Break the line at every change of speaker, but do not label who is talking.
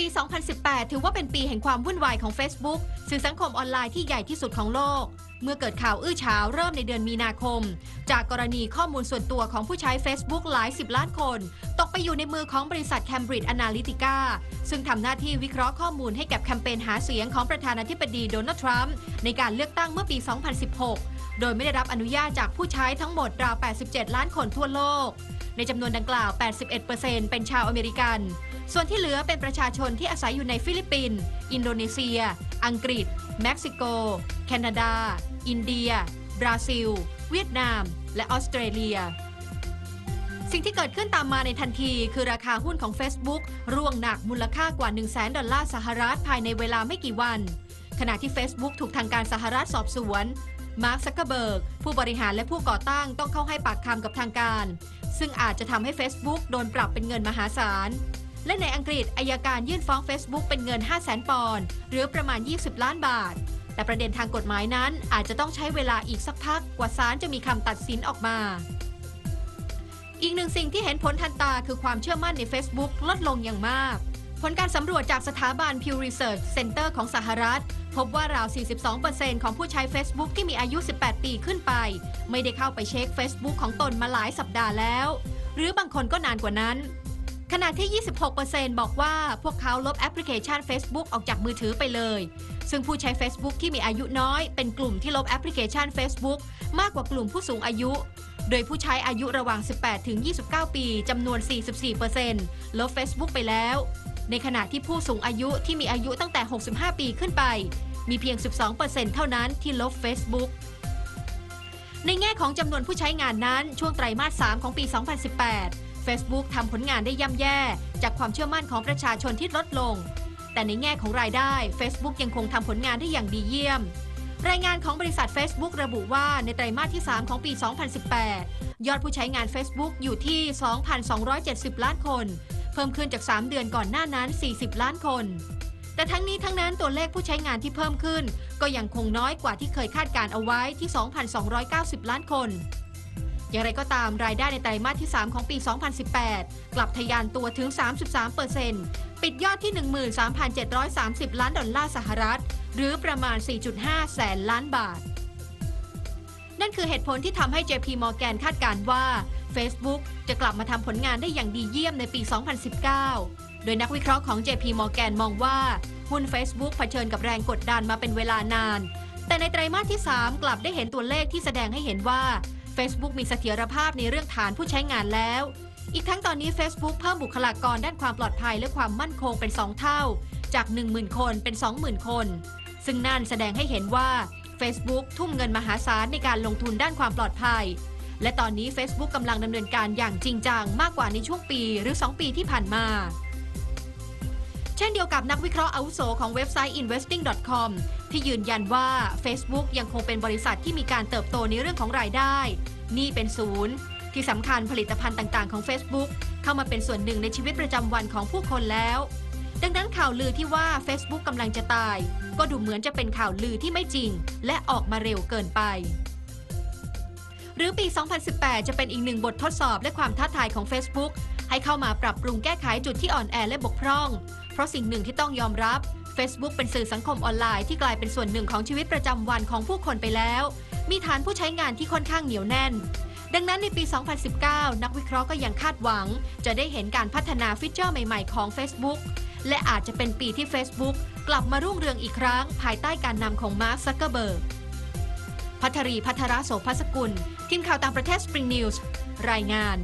ปี 2018 ถือว่าเป็นปีแห่งความวุ่นวายของ Facebook สื่อสังคมออนไลน์ที่ใหญ่ที่สุดของโลก เมื่อเกิดข่าวอื้อฉาวเริ่มในเดือนมีนาคม จากกรณีข้อมูลส่วนตัวของผู้ใช้ Facebook หลายสิบล้านคน ตกไปอยู่ในมือของบริษัท Cambridge Analytica ซึ่งทำหน้าที่วิเคราะห์ข้อมูลให้กับแคมเปญหาเสียงของประธานาธิบดีโดนัลด์ทรัมป์ในการเลือกตั้งเมื่อปี 2016 โดยไม่ได้รับอนุญาตจากผู้ใช้ทั้งหมดราว 87 ล้านคนทั่วโลก ในจำนวนดังกล่าว 81%เป็นชาวอเมริกัน ส่วนที่เหลือเป็นประชาชนที่อาศัยอยู่ในฟิลิปปินส์ อินโดนีเซีย อังกฤษ เม็กซิโก แคนาดา อินเดีย บราซิล เวียดนาม และออสเตรเลีย สิ่งที่เกิดขึ้นตามมาในทันที คือราคาหุ้นของ Facebook ร่วงหนักมูลค่ากว่า 1 0 0 0 0 0ดอลลาร์สหรัฐภายในเวลาไม่กี่วัน ขณะที่ Facebook ถูกทางการสหรัฐสอบสวนมาร์คซักเคอร์เบิร์กผู้บริหารและผู้ก่อตั้งต้องเข้าให้ปากคำกับทางการ ซึ่งอาจจะทำให้ Facebook โดนปรับเป็นเงินมหาศาล และในอังกฤษอายการยื่นฟ้อง Facebook เป็นเงิน 5 0 0 0 0 0 ปอนด์หรือประมาณ 20 ล้านบาท แต่ประเด็นทางกฎหมายนั้นอาจจะต้องใช้เวลาอีกสักพักกว่าศาลจะมีคำตัดสินออกมา อีกหนึ่งสิ่งที่เห็นผลทันตาคือความเชื่อมั่นใน Facebook ลดลงอย่างมาก ผลการสำรวจจากสถาบัน Pew Research Center ของสหรัฐ พบว่าราว 42%ของผู้ใช้ Facebook ที่มีอายุ 18 ปีขึ้นไป ไม่ได้เข้าไปเช็ค Facebook ของตนมาหลายสัปดาห์แล้ว หรือบางคนก็นานกว่านั้น ขณะที่ 26%บอกว่าพวกเขาลบแอปพลิเคชัน Facebook ออกจากมือถือไปเลย ซึ่งผู้ใช้ Facebook ที่มีอายุน้อย เป็นกลุ่มที่ลบแอปพลิเคชัน Facebook มากกว่ากลุ่มผู้สูงอายุ โดยผู้ใช้อายุระหว่าง 18 ถึง 29 ปีจำนวน 44%ลบ Facebook ไปแล้ว ในขณะที่ผู้สูงอายุที่มีอายุตั้งแต่ 65 ปีขึ้นไป มีเพียง 12%เท่านั้นที่ลบ Facebook ในแง่ของจำนวนผู้ใช้งานนั้นช่วงไตรมาส 3 ของปี 2018 Facebook ทำผลงานได้ย่ำแย่ จากความเชื่อมั่นของประชาชนที่ลดลง แต่ในแง่ของรายได้ Facebook ยังคงทำผลงานได้อย่างดีเยี่ยม รายงานของบริษัท Facebook ระบุว่าในไตรมาสที่ 3 ของปี 2018 ยอดผู้ใช้งาน Facebook อยู่ที่ 2,270 ล้านคน เพิ่มขึ้นจาก 3 เดือนก่อนหน้านั้น 40 ล้านคน แต่ทั้งนี้ทั้งนั้นตัวเลขผู้ใช้งานที่เพิ่มขึ้น ก็ยังคงน้อยกว่าที่เคยคาดการเอาไว้ที่ 2,290 ล้านคน อย่างไรก็ตามรายได้ในไตรมาสที่ 3 ของปี 2018 กลับทะยานตัวถึง 33%ปิดยอดที่ 13,730 ล้านดอลลาร์สหรัฐ หรือประมาณ 4.5 แสนล้านบาท นั่นคือเหตุผลที่ทำให้ JP Morgan คาดการณ์ว่า Facebook จะกลับมาทำผลงานได้อย่างดีเยี่ยมในปี 2019 โดยนักวิเคราะห์ของ JP Morgan มองว่า หุ้น Facebook เผชิญกับแรงกดดันมาเป็นเวลานาน แต่ในไตรมาสที่ 3 กลับได้เห็นตัวเลขที่แสดงให้เห็นว่า Facebook มีเสถียรภาพในเรื่องฐานผู้ใช้งานแล้ว อีกทั้งตอนนี้ Facebook เพิ่มบุคลากรด้านความปลอดภัยและความมั่นคงเป็น 2 เท่า จาก 10,000 คนเป็น 20,000 คน ซึ่งนั่นแสดงให้เห็นว่า Facebook ทุ่มเงินมหาศาลในการลงทุนด้านความปลอดภัย และตอนนี้ Facebook กำลังดำเนินการอย่างจริงจังมากกว่าในช่วงปีหรือ 2 ปีที่ผ่านมา ช่นเดียวกับนักวิเคราะห์อาวุโสของเว็บไซต์ investing.com ที่ยืนยันว่า Facebook ยังคงเป็นบริษัทที่มีการเติบโตในเรื่องของรายได้ นี่เป็นศูนย์ ที่สำคัญผลิตภัณฑ์ต่างๆของ Facebook เข้ามาเป็นส่วนหนึ่งในชีวิตประจำวันของผู้คนแล้ว ดังนั้นข่าวลือที่ว่า Facebook กำลังจะตาย ก็ดูเหมือนจะเป็นข่าวลือที่ไม่จริง และออกมาเร็วเกินไปหรือปี 2018 จะเป็นอีกหนึ่งบททดสอบและความท้าทายของ Facebook ให้เข้ามาปรับปรุงแก้ไขจุดที่อ่อนแอและบกพร่อง ราะสิ่งหนึ่งที่ต้องยอมรับ Facebook เป็นสื่อสังคมออนไลน์ที่กลายเป็นส่วนหนึ่งของชีวิตประจำวันของผู้คนไปแล้ว มีฐานผู้ใช้งานที่ค่อนข้างเหนียวแน่น ดังนั้นในปี 2019 นักวิเคราะห์ก็ยังคาดหวัง จะได้เห็นการพัฒนาฟีเจอร์ใหม่ๆของ Facebook และอาจจะเป็นปีที่ Facebook กลับมารุ่งเรืองอีกครั้ง ภายใต้การนำของมาร์คซักเกอร์เบิร์กพัทรีพัทรโสภสกุล ทีมข่าวต่างประเทศ Spring News รายงาน